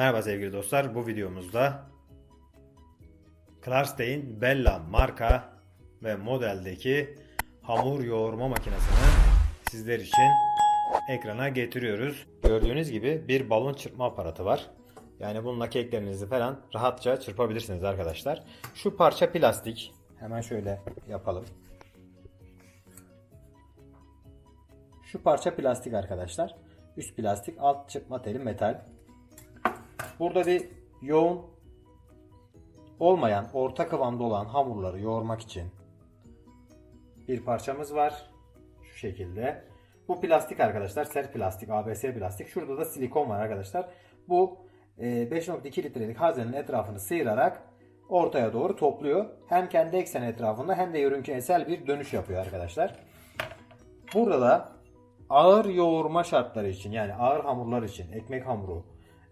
Merhaba sevgili dostlar. Bu videomuzda Klarstein Bella marka ve modeldeki hamur yoğurma makinesini sizler için ekrana getiriyoruz. Gördüğünüz gibi bir balon çırpma aparatı var. Yani bununla keklerinizi falan rahatça çırpabilirsiniz arkadaşlar. Şu parça plastik. Hemen şöyle yapalım. Şu parça plastik arkadaşlar. Üst plastik, alt çırpma teli metal. Burada bir yoğun olmayan, orta kıvamda olan hamurları yoğurmak için bir parçamız var. Şu şekilde. Bu plastik arkadaşlar. Sert plastik, ABS plastik. Şurada da silikon var arkadaşlar. Bu e, 5.2 litrelik haznenin etrafını sıyırarak ortaya doğru topluyor. Hem kendi eksen etrafında hem de yörüngesel bir dönüş yapıyor arkadaşlar. Burada da ağır yoğurma şartları için yani ağır hamurlar için ekmek hamuru,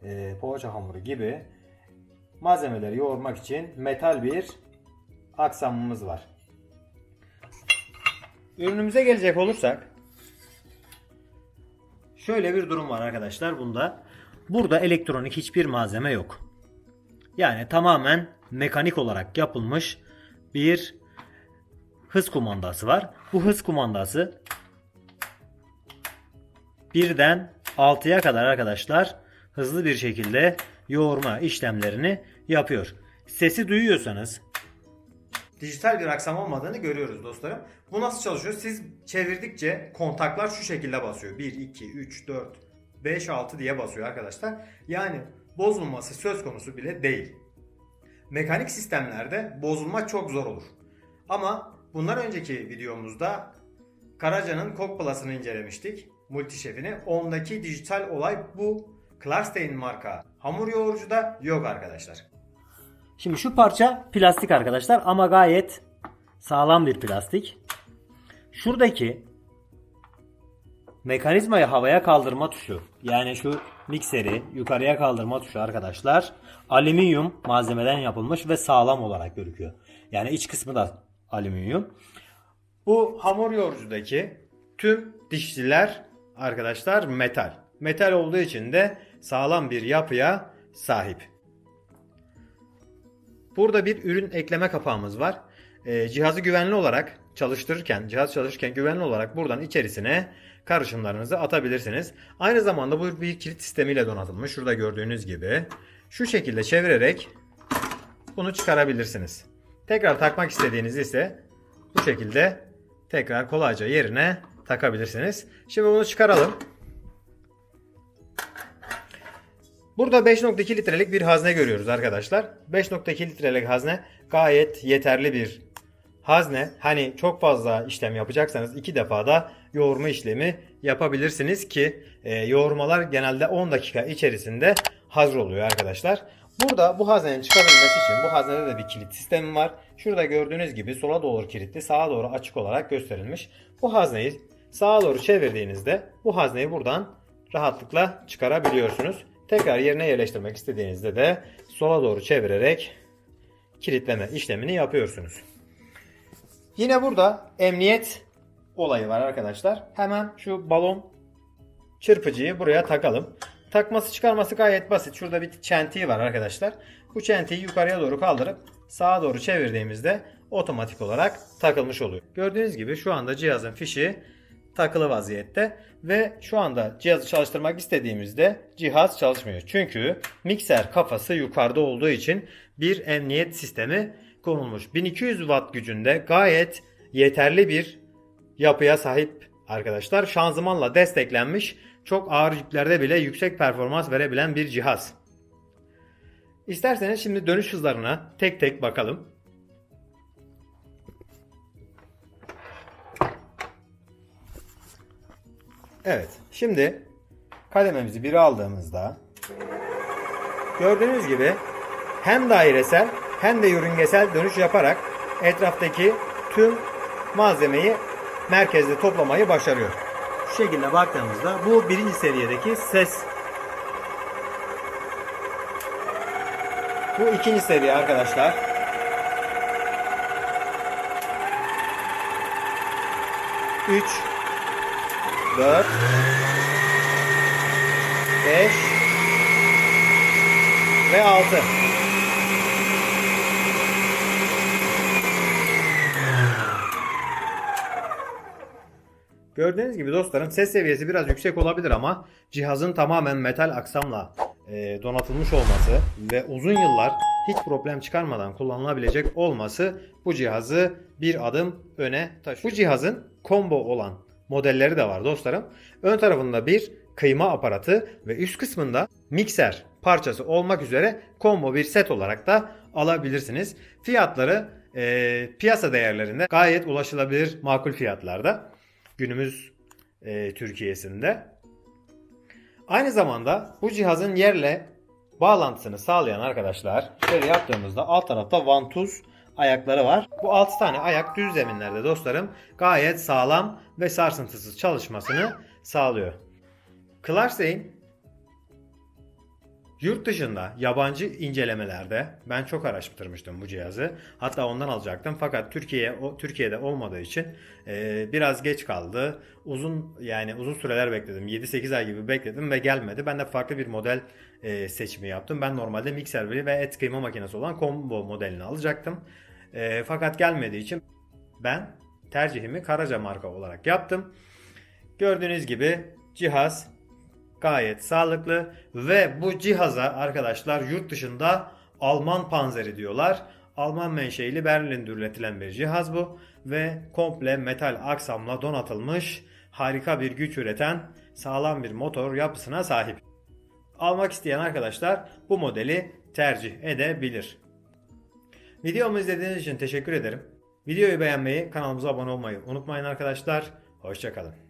e, poğaça hamuru gibi malzemeleri yoğurmak için metal bir aksamımız var. Ürünümüze gelecek olursak şöyle bir durum var arkadaşlar bunda. Burada elektronik hiçbir malzeme yok. Yani tamamen mekanik olarak yapılmış bir hız kumandası var. Bu hız kumandası birden 6'ya kadar arkadaşlar hızlı bir şekilde yoğurma işlemlerini yapıyor. Sesi duyuyorsanız dijital bir aksam olmadığını görüyoruz dostlarım. Bu nasıl çalışıyor? Siz çevirdikçe kontaklar şu şekilde basıyor. 1, 2, 3, 4, 5, 6 diye basıyor arkadaşlar. Yani bozulması söz konusu bile değil. Mekanik sistemlerde bozulma çok zor olur. Ama bundan önceki videomuzda Karaca'nın Plus'ını incelemiştik. Multişefini. Ondaki dijital olay bu. Klarstein marka hamur yoğurucuda yok arkadaşlar. Şimdi şu parça plastik arkadaşlar ama gayet sağlam bir plastik. Şuradaki mekanizmayı havaya kaldırma tuşu yani şu mikseri yukarıya kaldırma tuşu arkadaşlar alüminyum malzemeden yapılmış ve sağlam olarak gözüküyor. Yani iç kısmı da alüminyum. Bu hamur yoğurucudaki tüm dişliler arkadaşlar metal. Metal olduğu için de sağlam bir yapıya sahip. Burada bir ürün ekleme kapağımız var. Ee, cihazı güvenli olarak çalıştırırken, cihaz çalışırken güvenli olarak buradan içerisine karışımlarınızı atabilirsiniz. Aynı zamanda bu bir kilit sistemiyle donatılmış. Şurada gördüğünüz gibi. Şu şekilde çevirerek bunu çıkarabilirsiniz. Tekrar takmak istediğiniz ise bu şekilde tekrar kolayca yerine takabilirsiniz. Şimdi bunu çıkaralım. Burada 5.2 litrelik bir hazne görüyoruz arkadaşlar. 5.2 litrelik hazne gayet yeterli bir hazne. Hani çok fazla işlem yapacaksanız iki defa da yoğurma işlemi yapabilirsiniz ki e, yoğurmalar genelde 10 dakika içerisinde hazır oluyor arkadaşlar. Burada bu haznenin çıkarılması için bu haznede de bir kilit sistemi var. Şurada gördüğünüz gibi sola doğru kilitli sağa doğru açık olarak gösterilmiş. Bu hazneyi sağa doğru çevirdiğinizde bu hazneyi buradan rahatlıkla çıkarabiliyorsunuz. Tekrar yerine yerleştirmek istediğinizde de sola doğru çevirerek kilitleme işlemini yapıyorsunuz. Yine burada emniyet olayı var arkadaşlar. Hemen şu balon çırpıcıyı buraya takalım. Takması çıkarması gayet basit. Şurada bir çentiği var arkadaşlar. Bu çentiği yukarıya doğru kaldırıp sağa doğru çevirdiğimizde otomatik olarak takılmış oluyor. Gördüğünüz gibi şu anda cihazın fişi takılı vaziyette ve şu anda cihazı çalıştırmak istediğimizde cihaz çalışmıyor. Çünkü mikser kafası yukarıda olduğu için bir emniyet sistemi konulmuş. 1200 watt gücünde gayet yeterli bir yapıya sahip arkadaşlar. Şanzımanla desteklenmiş çok ağır yüklerde bile yüksek performans verebilen bir cihaz. İsterseniz şimdi dönüş hızlarına tek tek bakalım. Evet. Şimdi kadememizi bir aldığımızda gördüğünüz gibi hem dairesel hem de yörüngesel dönüş yaparak etraftaki tüm malzemeyi merkezde toplamayı başarıyor. Şu şekilde baktığımızda bu birinci seviyedeki ses. Bu ikinci seviye arkadaşlar. Üç, 4 5 ve 6. Gördüğünüz gibi dostlarım ses seviyesi biraz yüksek olabilir ama cihazın tamamen metal aksamla e, donatılmış olması ve uzun yıllar hiç problem çıkarmadan kullanılabilecek olması bu cihazı bir adım öne taşıyor. Bu cihazın combo olan modelleri de var dostlarım. Ön tarafında bir kıyma aparatı ve üst kısmında mikser parçası olmak üzere combo bir set olarak da alabilirsiniz. Fiyatları e, piyasa değerlerinde gayet ulaşılabilir makul fiyatlarda günümüz e, Türkiye'sinde. Aynı zamanda bu cihazın yerle bağlantısını sağlayan arkadaşlar şöyle yaptığımızda alt tarafta vantuz ayakları var. Bu 6 tane ayak düz zeminlerde dostlarım gayet sağlam ve sarsıntısız çalışmasını sağlıyor. Clarksein Yurt dışında yabancı incelemelerde ben çok araştırmıştım bu cihazı. Hatta ondan alacaktım fakat Türkiye o Türkiye'de olmadığı için e, biraz geç kaldı. Uzun yani uzun süreler bekledim. 7-8 ay gibi bekledim ve gelmedi. Ben de farklı bir model e, seçimi yaptım. Ben normalde mikser ve et kıyma makinesi olan combo modelini alacaktım. E, fakat gelmediği için ben tercihimi Karaca marka olarak yaptım. Gördüğünüz gibi cihaz gayet sağlıklı ve bu cihaza arkadaşlar yurt dışında Alman panzeri diyorlar. Alman menşeili Berlin'de üretilen bir cihaz bu ve komple metal aksamla donatılmış harika bir güç üreten sağlam bir motor yapısına sahip. Almak isteyen arkadaşlar bu modeli tercih edebilir. Videomu izlediğiniz için teşekkür ederim. Videoyu beğenmeyi, kanalımıza abone olmayı unutmayın arkadaşlar. Hoşçakalın.